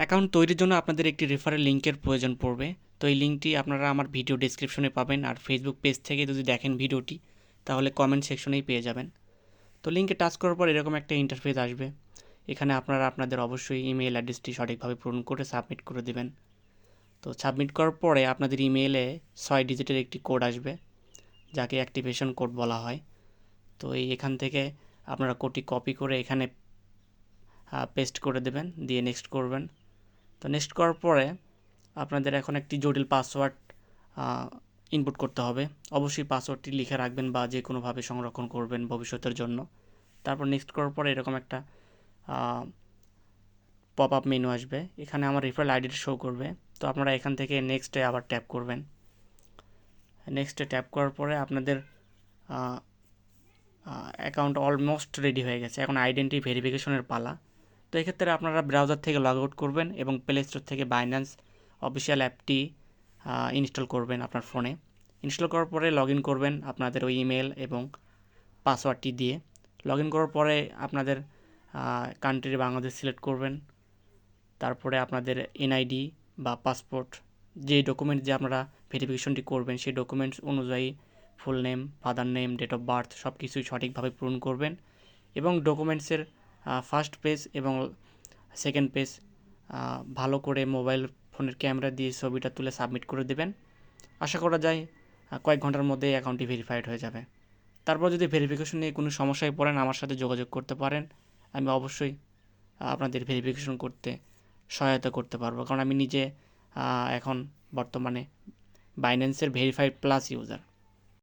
Account তৈরির জন্য আপনাদের একটি রেফারেল লিঙ্কের প্রয়োজন পড়বে। তো এই লিঙ্কটি আপনারা আমার ভিডিও ডিসক্রিপশনে পাবেন আর ফেসবুক পেজ থেকে যদি দেখেন ভিডিওটি, তাহলে কমেন্ট সেকশনেই পেয়ে যাবেন। তো লিঙ্কে টাচ করার পর এরকম একটা ইন্টারফেস আসবে। এখানে আপনারা আপনাদের অবশ্যই ইমেল অ্যাড্রেসটি সঠিকভাবে পূরণ করে সাবমিট করে দেবেন। তো সাবমিট করার পরে আপনাদের ইমেলে ছয় ডিজিটের একটি কোড আসবে, যাকে অ্যাক্টিভেশন কোড বলা হয়। তো এই এখান থেকে আপনারা কোডটি কপি করে এখানে পেস্ট করে দেবেন, দিয়ে নেক্সট করবেন। তো নেক্সট করার পরে আপনাদের এখন একটি জটিল পাসওয়ার্ড ইনপুট করতে হবে। অবশ্যই পাসওয়ার্ডটি লিখে রাখবেন বা যে কোনোভাবে সংরক্ষণ করবেন ভবিষ্যতের জন্য। তারপর নেক্সট করার পরে এরকম একটা পপ আপ মেনু আসবে। এখানে আমার রেফারেল আইডিটা শো করবে। তো আপনারা এখান থেকে নেক্সটে আবার ট্যাপ করবেন। নেক্সটে ট্যাপ করার পরে আপনাদের অ্যাকাউন্ট অলমোস্ট রেডি হয়ে গেছে। এখন আইডেন্টি ভেরিফিকেশনের পালা। তো এক্ষেত্রে আপনারা ব্রাউজার থেকে লগ আউট করবেন এবং প্লে স্টোর থেকে বাইন্যান্স অফিসিয়াল অ্যাপটি ইনস্টল করবেন আপনার ফোনে ইনস্টল করার পরে লগ ইন করবেন আপনাদের ওই ইমেল এবং পাসওয়ার্ডটি দিয়ে। লগ ইন করার পরে আপনাদের কান্ট্রি বাংলাদেশ সিলেক্ট করবেন। তারপরে আপনাদের এনআইডি বা পাসপোর্ট যে ডকুমেন্ট যে আপনারা ভেরিফিকেশনটি করবেন, সেই ডকুমেন্টস অনুযায়ী full name father name date of birth সব কিছুই সঠিকভাবে পূরণ করবেন এবং ডকুমেন্টসের ফার্স্ট পেজ এবং সেকেন্ড পেজ ভালো করে মোবাইল ফোনের ক্যামেরা দিয়ে ছবিটা তুলে সাবমিট করে দেবেন। আশা করা যায় কয়েক ঘণ্টার মধ্যে অ্যাকাউন্টটি ভেরিফাইড হয়ে যাবে। তারপর যদি ভেরিফিকেশন নিয়ে কোনো সমস্যায় পড়েন, আমার সাথে যোগাযোগ করতে পারেন। আমি অবশ্যই আপনাদের ভেরিফিকেশন করতে সহায়তা করতে পারব। কারণ আমি নিজে এখন বর্তমানে বাইন্যান্সের ভেরিফাইড প্লাস ইউজার